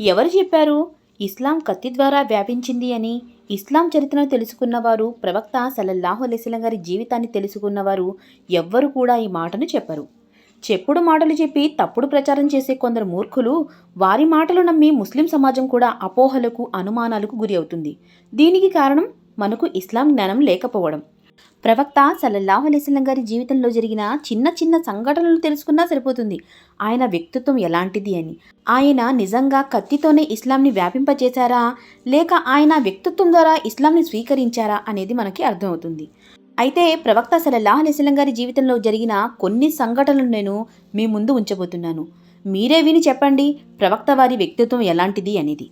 ఎవరు చెప్పారు? ఇస్లాం కత్తి ద్వారా వ్యాపించింది అని ఇస్లాం చరిత్రను తెలుసుకున్నవారు ప్రవక్త సలల్లాహు అలెస్లం గారి జీవితాన్ని తెలుసుకున్నవారు ఎవ్వరు కూడా ఈ మాటను చెప్పరు. చెప్పుడు మాటలు చెప్పి తప్పుడు ప్రచారం చేసే కొందరు మూర్ఖులు వారి మాటలు నమ్మి ముస్లిం సమాజం కూడా అపోహలకు అనుమానాలకు గురి అవుతుంది. దీనికి కారణం మనకు ఇస్లాం జ్ఞానం లేకపోవడం. ప్రవక్త సల్లల్లాహు అలైస్లం గారి జీవితంలో జరిగిన చిన్న చిన్న సంఘటనలు తెలుసుకున్నా సరిపోతుంది. ఆయన వ్యక్తిత్వం ఎలాంటిది అని. ఆయన నిజంగా కత్తితోనే ఇస్లాంని వ్యాపింపచేశారా లేక ఆయన వ్యక్తిత్వం ద్వారా ఇస్లాంని స్వీకరించారా అనేది మనకి అర్థమవుతుంది. అయితే ప్రవక్త సల్లల్లాహు అలైస్లం గారి జీవితంలో జరిగిన కొన్ని సంఘటనలు నేను మీ ముందు ఉంచబోతున్నాను. మీరే విని చెప్పండి ప్రవక్త వారి వ్యక్తిత్వం ఎలాంటిది అనేది.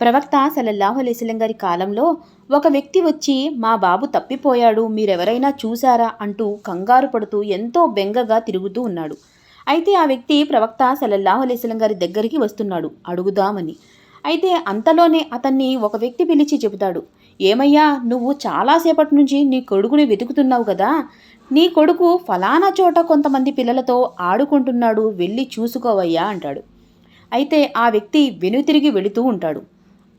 ప్రవక్త సలల్లాహు అలైస్లం గారి కాలంలో ఒక వ్యక్తి వచ్చి మా బాబు తప్పిపోయాడు మీరెవరైనా చూశారా? అంటూ కంగారు పడుతూ ఎంతో బెంగగా తిరుగుతూ ఉన్నాడు. అయితే ఆ వ్యక్తి ప్రవక్త సలల్లాహు అలైస్లం గారి దగ్గరికి వస్తున్నాడు అడుగుదామని. అయితే అంతలోనే అతన్ని ఒక వ్యక్తి పిలిచి చెబుతాడు ఏమయ్యా నువ్వు చాలాసేపటి నుంచి నీ కొడుకుని వెతుకుతున్నావు కదా. నీ కొడుకు ఫలానా చోట కొంతమంది పిల్లలతో ఆడుకుంటున్నాడు వెళ్ళి చూసుకోవయ్యా అంటాడు. అయితే ఆ వ్యక్తి వెనుతిరిగి వెళుతూ ఉంటాడు.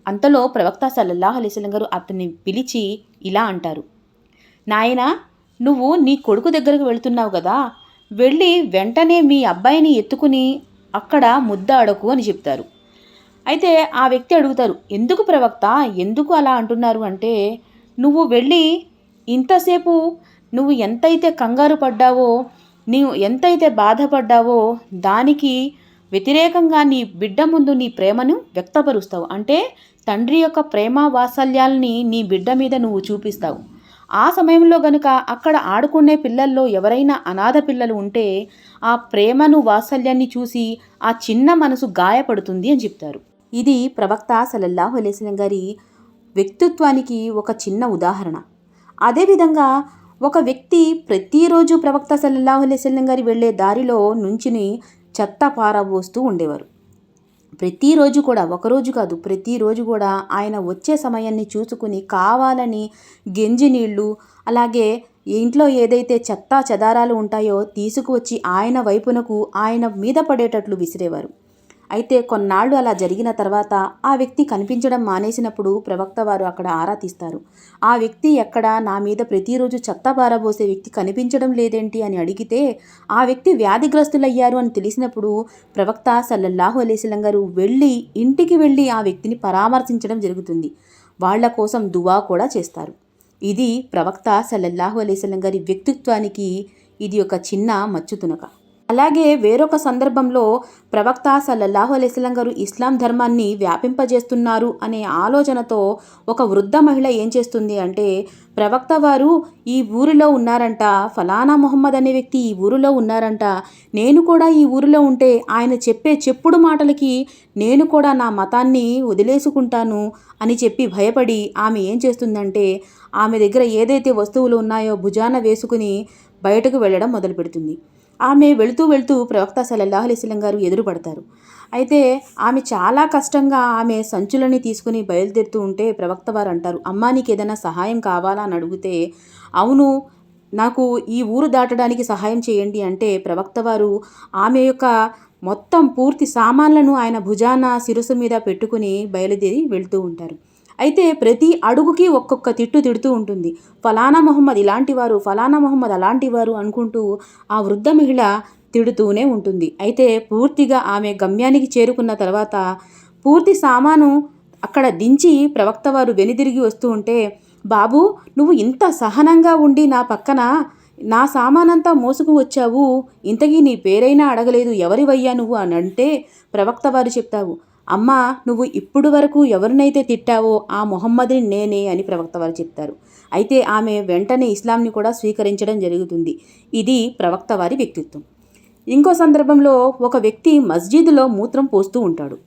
అంతలో ప్రవక్త సల్లల్లాహ్ అలీస్లం గారు అతన్ని పిలిచి ఇలా అంటారు. నాయనా నువ్వు నీ కొడుకు దగ్గరకు వెళుతున్నావు కదా వెళ్ళి వెంటనే మీ అబ్బాయిని ఎత్తుకుని అక్కడ ముద్దాడకు అని చెప్తారు. అయితే ఆ వ్యక్తి అడుగుతారు ఎందుకు ప్రవక్త ఎందుకు అలా అంటున్నారు? అంటే నువ్వు వెళ్ళి ఇంతసేపు నువ్వు ఎంతైతే కంగారు పడ్డావో నీవు ఎంతైతే బాధపడ్డావో దానికి వ్యతిరేకంగా నీ బిడ్డ ముందు నీ ప్రేమను వ్యక్తపరుస్తావు. అంటే తండ్రి యొక్క ప్రేమ వాత్సల్యాల్ని నీ బిడ్డ మీద నువ్వు చూపిస్తావు. ఆ సమయంలో గనుక అక్కడ ఆడుకునే పిల్లల్లో ఎవరైనా అనాథ పిల్లలు ఉంటే ఆ ప్రేమను వాత్సల్యాన్ని చూసి ఆ చిన్న మనసు గాయపడుతుంది అని చెప్తారు. ఇది ప్రవక్త సలల్లాహు అలేసిన గారి వ్యక్తిత్వానికి ఒక చిన్న ఉదాహరణ. అదేవిధంగా ఒక వ్యక్తి ప్రతిరోజు ప్రవక్త సల్లల్లాహు అలైస్లం గారి వెళ్ళే దారిలో నుంచుని చెత్త పారబోస్తూ ఉండేవారు. ప్రతిరోజు కూడా ఒకరోజు కాదు ప్రతిరోజు కూడా ఆయన వచ్చే సమయాన్ని చూసుకుని కావాలని గెంజి నీళ్ళు అలాగే ఇంట్లో ఏదైతే చెత్త చెదారాలు ఉంటాయో తీసుకువచ్చి ఆయన వైపునకు ఆయన మీద పడేటట్లు విసిరేవారు. అయితే కొన్నాళ్ళు అలా జరిగిన తర్వాత ఆ వ్యక్తి కనిపించడం మానేసినప్పుడు ప్రవక్త వారు అక్కడ ఆరా తీస్తారు. ఆ వ్యక్తి ఎక్కడ? నా మీద ప్రతిరోజు చెత్త పారబోసే వ్యక్తి కనిపించడం లేదేంటి అని అడిగితే ఆ వ్యక్తి వ్యాధిగ్రస్తులయ్యారు అని తెలిసినప్పుడు ప్రవక్త సల్లల్లాహు అలీస్లం గారు వెళ్ళి ఇంటికి వెళ్ళి ఆ వ్యక్తిని పరామర్శించడం జరుగుతుంది. వాళ్ళ కోసం దువా కూడా చేస్తారు. ఇది ప్రవక్త సల్లల్లాహు అలీస్లం గారి వ్యక్తిత్వానికి ఇది ఒక చిన్న మచ్చుతునక. అలాగే వేరొక సందర్భంలో ప్రవక్త సల్లల్లాహు అలైస్లం గారు ఇస్లాం ధర్మాన్ని వ్యాపింపజేస్తున్నారు అనే ఆలోచనతో ఒక వృద్ధ మహిళ ఏం చేస్తుంది అంటే ప్రవక్త వారు ఈ ఊరిలో ఉన్నారంట ఫలానా మొహమ్మద్ అనే వ్యక్తి ఈ ఊరిలో ఉన్నారంట నేను కూడా ఈ ఊరిలో ఉంటే ఆయన చెప్పే చెప్పుడు మాటలకి నేను కూడా నా మతాన్ని వదిలేసుకుంటాను అని చెప్పి భయపడి ఆమె ఏం చేస్తుందంటే ఆమె దగ్గర ఏదైతే వస్తువులు ఉన్నాయో భుజాన వేసుకుని బయటకు వెళ్ళడం మొదలు పెడుతుంది ఆమె వెళుతూ వెళుతూ ప్రవక్త సల్లల్లాహు అలైస్లం గారు ఎదురుపడతారు. అయితే ఆమె చాలా కష్టంగా ఆమె సంచులని తీసుకుని బయలుదేరుతూ ఉంటే ప్రవక్త వారు అంటారు అమ్మా నీకు ఏదైనా సహాయం కావాలా? అని అడిగితే అవును నాకు ఈ ఊరు దాటడానికి సహాయం చేయండి. అంటే ప్రవక్త వారు ఆమె యొక్క మొత్తం పూర్తి సామాన్లను ఆయన భుజాన శిరసు మీద పెట్టుకుని బయలుదేరి వెళ్తూ ఉంటారు. అయితే ప్రతి అడుగుకి ఒక్కొక్క తిట్టు తిడుతూ ఉంటుంది. ఫలానా మొహమ్మద్ ఇలాంటి వారు ఫలానా మొహమ్మద్ అలాంటి వారు అనుకుంటూ ఆ వృద్ధ మహిళ తిడుతూనే ఉంటుంది. అయితే పూర్తిగా ఆమె గమ్యానికి చేరుకున్న తర్వాత పూర్తి సామాను అక్కడ దించి ప్రవక్త వారు వెనుదిరిగి వస్తూ ఉంటే బాబు నువ్వు ఇంత సహనంగా ఉండి నా పక్కన నా సామానంతా మోసుకు వచ్చావు. ఇంతకీ నీ పేరైనా అడగలేదు. ఎవరివయ్యా నువ్వు? అని అంటే ప్రవక్త వారు చెప్తావు అమ్మా నువ్వు ఇప్పుడు వరకు ఎవరినైతే తిట్టావో ఆ మొహమ్మద్ని నేనే అని ప్రవక్త వారు చెప్తారు. అయితే ఆమె వెంటనే ఇస్లాంని కూడా స్వీకరించడం జరుగుతుంది. ఇది ప్రవక్త వారి వ్యక్తిత్వం. ఇంకో సందర్భంలో ఒక వ్యక్తి మస్జిద్లో మూత్రం పోస్తూ ఉంటాడు.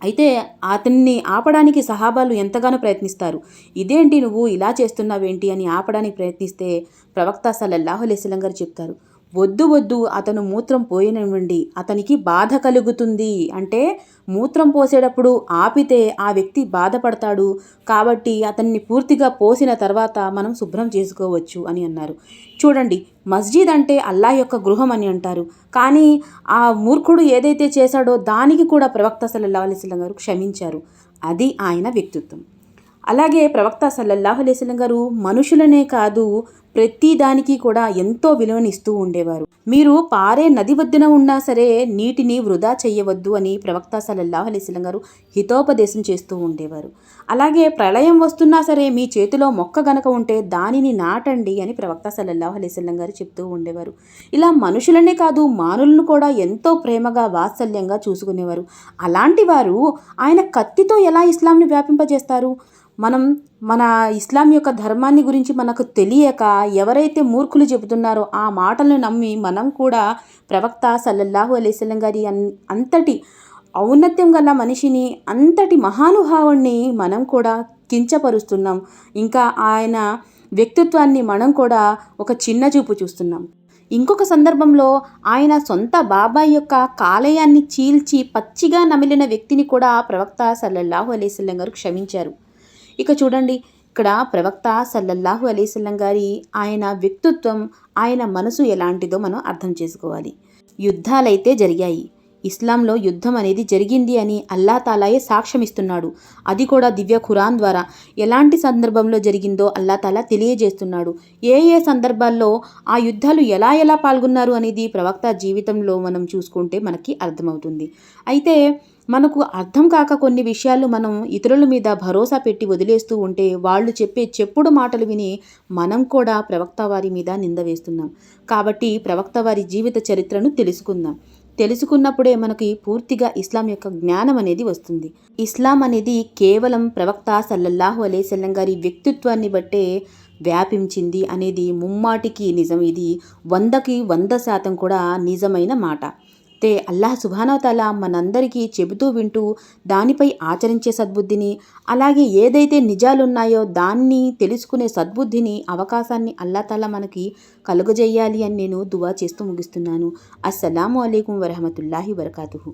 అయితే అతన్ని ఆపడానికి సహాబాలు ఎంతగానో ప్రయత్నిస్తారు. ఇదేంటి నువ్వు ఇలా చేస్తున్నావేంటి అని ఆపడానికి ప్రయత్నిస్తే ప్రవక్త సల్లల్లాహు అలైస్లం గారు చెప్తారు. వద్దు వద్దు అతను మూత్రం పోయినవ్వండి అతనికి బాధ కలుగుతుంది. అంటే మూత్రం పోసేటప్పుడు ఆపితే ఆ వ్యక్తి బాధపడతాడు. కాబట్టి అతన్ని పూర్తిగా పోసిన తర్వాత మనం శుభ్రం చేసుకోవచ్చు అని అన్నారు. చూడండి మస్జిద్ అంటే అల్లా యొక్క గృహం అని అంటారు. కానీ ఆ మూర్ఖుడు ఏదైతే చేశాడో దానికి కూడా ప్రవక్త సల్లల్లాహు గారు క్షమించారు. అది ఆయన వ్యక్తిత్వం. అలాగే ప్రవక్త సల్లల్లాహు గారు మనుషులనే కాదు ప్రతి దానికి కూడా ఎంతో విలువనిస్తూ ఉండేవారు. మీరు పారే నది వద్దున ఉన్నా సరే నీటిని వృధా చేయవద్దు అని ప్రవక్త సలల్లాహ్ అలీస్లం గారు హితోపదేశం చేస్తూ ఉండేవారు. అలాగే ప్రళయం వస్తున్నా సరే మీ చేతిలో మొక్క గనక ఉంటే దానిని నాటండి అని ప్రవక్త సలల్లాహ్ అలీస్లం గారు చెప్తూ ఉండేవారు. ఇలా మనుషులనే కాదు మానులను కూడా ఎంతో ప్రేమగా వాత్సల్యంగా చూసుకునేవారు. అలాంటి వారు ఆయన కత్తితో ఎలా ఇస్లాంని వ్యాపింపజేస్తారు? మనం మన ఇస్లాం యొక్క ధర్మాన్ని గురించి మనకు తెలియక ఎవరైతే మూర్ఖులు చెబుతున్నారో ఆ మాటలను నమ్మి మనం కూడా ప్రవక్త సల్లల్లాహు అలైస్లం గారి అన్ అంతటి ఔన్నత్యం గల మనిషిని అంతటి మహానుభావుణ్ణి మనం కూడా కించపరుస్తున్నాం. ఇంకా ఆయన వ్యక్తిత్వాన్ని మనం కూడా ఒక చిన్న చూపు చూస్తున్నాం. ఇంకొక సందర్భంలో ఆయన సొంత బాబాయ్ యొక్క కాలేయాన్ని చీల్చి పచ్చిగా నమిలిన వ్యక్తిని కూడా ప్రవక్త సల్లల్లాహు అలైస్లం గారు క్షమించారు. ఇక చూడండి ఇక్కడ ప్రవక్త సల్లల్లాహు అలీసల్లం గారి ఆయన వ్యక్తిత్వం ఆయన మనసు ఎలాంటిదో మనం అర్థం చేసుకోవాలి. యుద్ధాలైతే జరిగాయి. ఇస్లాంలో యుద్ధం అనేది జరిగింది అని అల్లా తాలాయే సాక్ష్యం ఇస్తున్నాడు. అది కూడా దివ్య ఖురాన్ ద్వారా. ఎలాంటి సందర్భంలో జరిగిందో అల్లా తాలా తెలియజేస్తున్నాడు. ఏ ఏ సందర్భాల్లో ఆ యుద్ధాలు ఎలా ఎలా పాల్గొన్నారు అనేది ప్రవక్త జీవితంలో మనం చూసుకుంటే మనకి అర్థమవుతుంది. అయితే మనకు అర్థం కాక కొన్ని విషయాలు మనం ఇతరుల మీద భరోసా పెట్టి వదిలేస్తూ ఉంటే వాళ్ళు చెప్పే చెప్పుడు మాటలు విని మనం కూడా ప్రవక్త వారి మీద నింద వేస్తున్నాం. కాబట్టి ప్రవక్త వారి జీవిత చరిత్రను తెలుసుకుందాం. తెలుసుకున్నప్పుడే మనకి పూర్తిగా ఇస్లాం యొక్క జ్ఞానం అనేది వస్తుంది. ఇస్లాం అనేది కేవలం ప్రవక్త సల్లల్లాహు అలైసల్లం గారి వ్యక్తిత్వాన్ని బట్టే వ్యాపించింది అనేది ముమ్మాటికి నిజం. ఇది వందకి వంద శాతం కూడా నిజమైన మాట. తే అల్లాహ్ సుభానవతాల మనందరికీ చెబుతూ వింటూ దానిపై ఆచరించే సద్బుద్ధిని అలాగే ఏదైతే నిజాలున్నాయో దాన్ని తెలుసుకునే సద్బుద్ధిని అవకాశాన్ని అల్లాతాలా మనకి కలుగజేయాలి అని నేను దువా చేస్తూ ముగిస్తున్నాను. అస్సలాము అలైకుం వరహమతుల్లాహి వరకాతుహు.